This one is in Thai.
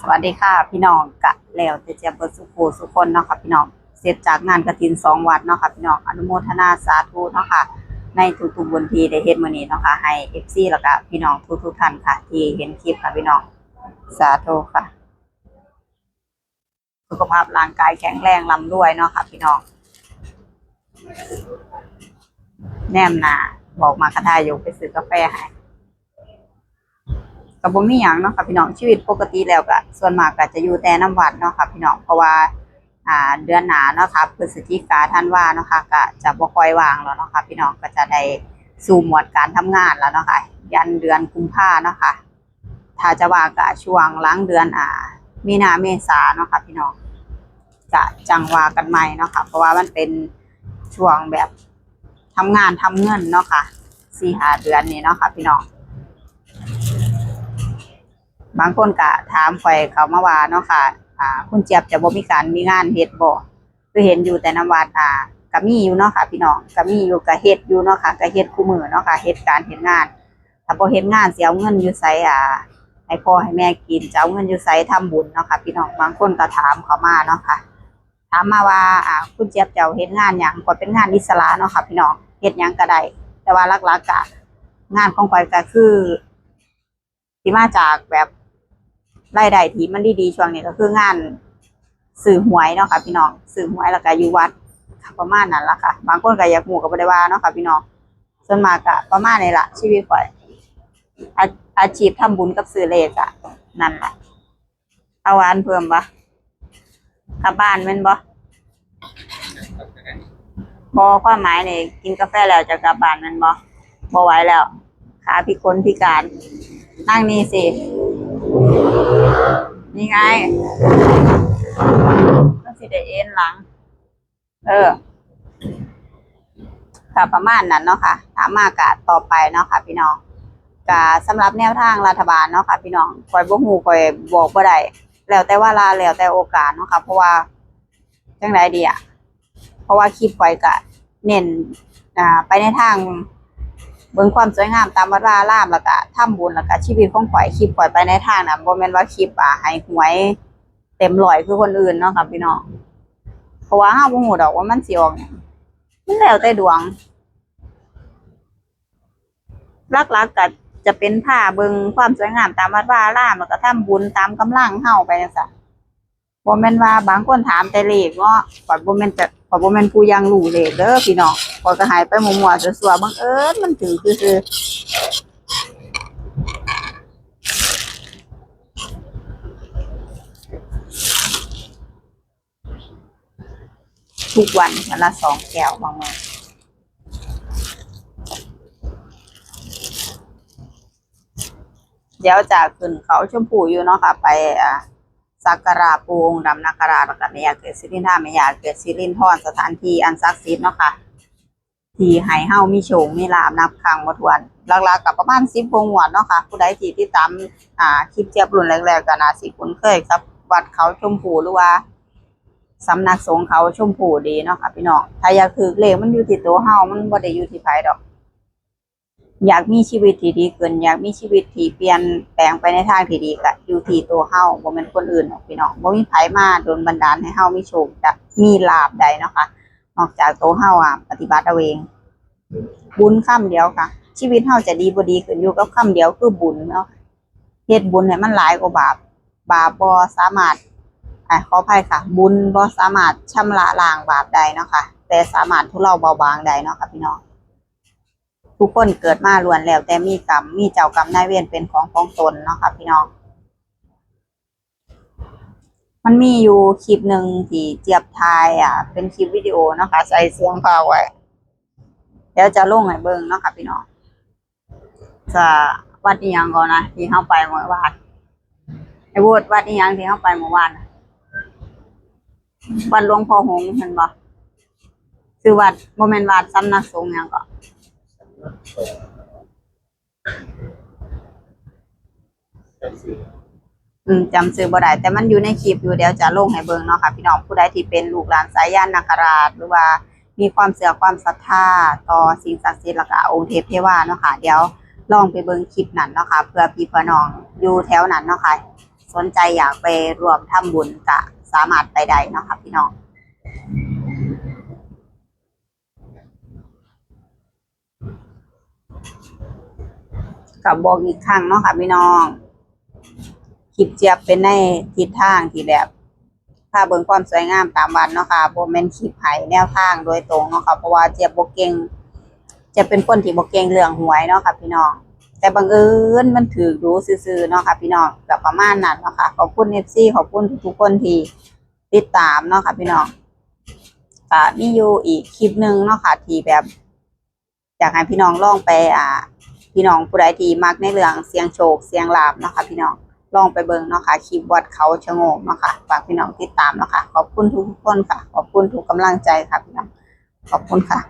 สวัสดีค่ะพี่น้องกะแล้วแต่เจียบสุโขสุคนเนาะค่ะพี่น้องเสร็จจากงานกระถินสองวัดเนาะค่ะพี่น้องอนุโมทนาสาธุเนาะค่ะในทุกๆบุญทีได้เฮ็ดมื้อนี้เนาะค่ะให้เอฟซีแล้วก็พี่น้องทุกๆท่านค่ะ ที่เห็นคลิปค่ะพี่น้องสาธุค่ะ สุขภาพร่างกายแข็งแรงลำด้วยเนาะค่ะพี่น้องแนมนาบอกมากระทายกไปซื้อกาแฟให้ ก็บ่มีหยังเนาะค่ะพี่น้องชีวิตปกติแล้วก็ส่วนมากก็จะอยู่แต่น้ำวัดเนาะค่ะพี่น้องเพราะว่าอ่าเดือนหนาเนาะค่ะพฤศจิกาท่านว่าเนาะค่ะก็จะบ่ค่อยว่างแล้วเนาะค่ะพี่น้องก็จะได้สู่หมวดการทำงานแล้วเนาะค่ะยันเดือนกุมภาเนาะค่ะถ้าจะว่าก็ช่วงหล้างเดือนอ่ามีนาเมษาเนาะค่ะพี่น้องจะจังว่ากันใหม่เนาะค่ะเพราะว่ามันเป็นช่วงแบบทำงานทำเงินเนาะค่ะสี่หาเดือนนี้เนาะค่ะพี่น้อง บางคนก็ถามข่อยเขามาว่าเนาะค่ะ อ่า คุณเจี๊ยบจะบ่มีการมีงานเฮ็ดบ่คือเห็นอยู่แต่น้ำวัดอ่าก็มีอยู่เนาะค่ะพี่น้องก็มีอยู่ก็เฮ็ดอยู่เนาะค่ะก็เฮ็ดคู่มือเนาะค่ะเฮ็ดการเฮ็ดงานถ้าบ่เฮ็ดงานเสิเอาเงินอยู่ไสอ่าให้พ่อให้แม่กินจะเอาเงินอยู่ไสทำบุญเนาะค่ะพี่น้องบางคนก็ถามเขามาเนาะค่ะ ถามมาว่าอ่าคุณเจี๊ยบจะเฮ็ดงานหยังก็เป็นงานอิสระเนาะค่ะพี่น้องเฮ็ดหยังก็ได้แต่ว่าหลักๆก็งานของข่อยก็คือสิมาจากแบบ รายได้ที่มันดีๆช่วงนี้ก็คืองานสื่อหวยเนาะค่ะพี่น้องสื่อหวยแล้วก็อยู่วัดประมาณนั้นละค่ะ บางคนก็อยากหมู่ก็บ่ได้ว่าเนาะค่ะพี่น้องส่วนมากก็ประมาณนี้ละชีวิตข่อยอาอาชีพทำบุญกับซื้อเลขอะนั่นแหละเอาหวานเพิ่มปะกลับบ้านแม่นบ่บอความหมายเนี่ยกินกาแฟแล้วจะกลับบ้านแม่นบ่บ่ไหวแล้วขาพิกลพิการนั่งนี่สิ นี่ไงต้องสิได้เอ็นหลัง เออค่ะประมาณนั้นเนาะค่ะถามมากะต่อไปเนาะค่ะ พี่น้องกะสำหรับแนวทางรัฐบาลเนาะค่ะ พี่น้องคอยบ่ฮู้คอยบอกบ่ได้แล้วแต่ว่าลาแล้วแต่โอกาสเนาะค่ะ เพราะว่าจังไดดีอะเพราะว่าคลิปไว้ก็เน้นอ่าไปในทาง เบิ่งความสวยงามตามวัดวาอารามแล้วก็ทำบุญแล้วก็ชีวิตของข่อยคลิปข่อยไปในทางนะบ่แม่นว่าคลิปอะให้หวยเต็มร้อยคือคนอื่นเนาะค่ะพี่น้องเพราะว่าเฮาบ่ฮู้ดอกว่ามันสิออกหยังมันแล้วแต่ดวงลักๆก็จะเป็นผ้าเบิงความสวยงามตามวัดว่าอารามแล้วก็ทำบุญตามกำลังเฮาไปจังซั่น บ่แม่นว่าบางคนถามแต่เลขเนาะขอยบ่แม่นจะขอยบ่แม่นผู้ยังรู้เลขเด้อพี่น้องขอยก็หายไปมั่วๆซั่วๆบังเอิญมันถือคือๆทุกวันวันละสองแก้วบางมื้อเดี๋ยวจะขึ้นเขาชมพูอยู่เนาะค่ะ ไปอ่า สักการะปูองค์ดำนาคราชแล้วก็แม่ยาเกิดสิรินทราแม่ยาเกิดสิรินทรสถานที่อันศักดิ์สิทธิ์เนาะค่ะที่ให้เฮามีโชคมีลาบนับครั้งบ่ถ้วนหลักๆกับประมาณ10วงวดเนาะค่ะ ผู้ใดที่ติดตามอ่าคลิปเทียบรุ่นแรกๆก็น่าสิคุ้นเคยกับ วัดเขาชมพูหรือว่าสำนักสงฆ์เขาชมพูดีเนาะค่ะพี่น้องถ้าอยากถือเลขมันอยู่ที่ตัวเฮามันบ่ได้อยู่ที่ไผดอก อยากมีชีวิตที่ดีขึ้นอยากมีชีวิตที่เปลี่ยนแปลงไปในทางที่ดีก็อยู่ที่ตัวเฮาบ่แม่นคนอื่นหรอกพี่น้องบ่มีไผมาโดนบันดาลให้เฮามีโชคจะมีลาภใดเนาะค่ะนอกจากตัวเฮาอะปฏิบัติเอาเอง บุญคำเดียวค่ะ ชีวิตเฮาจะดีบ่ดีขึ้นอยู่กับคำเดียวคือบุญเนาะเฮ็ดบุญให้มันหลายกว่าบาป บาปบ่สามารถอ่าขออภัยค่ะ บุญบ่สามารถชำระล้างบาปได้เนาะค่ะแต่สามารถทุเลาเบาบางได้เนาะค่ะพี่น้อง ทุกคนเกิดมาล้วนแล้ว แต่มีกรรมมีเจ้ากรรมนายเวรเป็นของของตนเนาะค่ะพี่น้อง มันมีอยู่คลิปหนึ่งที่เจี๊ยบทายอะ เป็นคลิปวิดีโอเนาะค่ะใส่เสียงพาไว้เดี๋ยวจะลงให้เบิ่งเนาะค่ะพี่น้อง จะวัดอีหยังก่อนนะที่เข้าไปเมื่อวานไอ้วูดวัดอีหยังที่เข้าไปเมื่อวานวัดหลวงพ่อหงส์เห็นบ่ชื่อวัดโมเมนวัดสำนักสงฆ์ยังก็อื มจำซื้อบ่ได้แต่มันอยู่ในคลิปอยู่เดี๋ยวจะลงให้เบิ่งเนาะค่ะพี่น้องผู้ใดที่เป็นลูกหลานสายยานนาคราช หรือว่ามีความเสื่อความศรัทธาต่อสิ่งศักดิ์สิทธิ์แล้วก็องค์เทพเทวาเนาะค่ะเดี๋ยวลองไปเบิ่งคลิปนั้นเนาะค่ะเพื่อพี่เพื่อน้องอยู่แถวนั้นเนาะค่ะสนใจอยากไปรวมทำบุญก็สามารถไปได้เนาะค่ะพี่น้อง กับบอกอีกครั้งเนาะค่ะพี่น้องคลิปเจียบเป็นในทิศทางที่แบบพาเบิ่งความสวยงามตามวันเนาะค่ะโบแมนคลิปให้แนวทางโดยตรงเนาะค่ะเพราะว่าเจียบโบเก่งจะเป็นคนที่โบเก่งเรื่องหวยเนาะค่ะพี่น้อง แต่บังเอิญมันถือดูซื่อๆเนาะค่ะพี่น้องก็ประมาณนั้นเนาะค่ะขอบคุณ FC ขอบคุณทุกๆคนที่ติดตามเนาะค่ะพี่น้องก็มีอยู่อีกคลิปหนึ่งเนาะค่ะที่แบบอยากให้พี่น้องลองไปอ่า พี่น้องผู้ใดที่มักในเรื่องเสียงโชคเสียงลาบเนาะค่ะพี่น้องลองไปเบิ่งเนาะค่ะคลิปวัดเขาชะโงกเนาะค่ะฝากพี่น้องติดตามเนาะค่ะขอบคุณทุกคนค่ะ ขอบคุณทุกกำลังใจค่ะพี่น้องขอบคุณค่ะ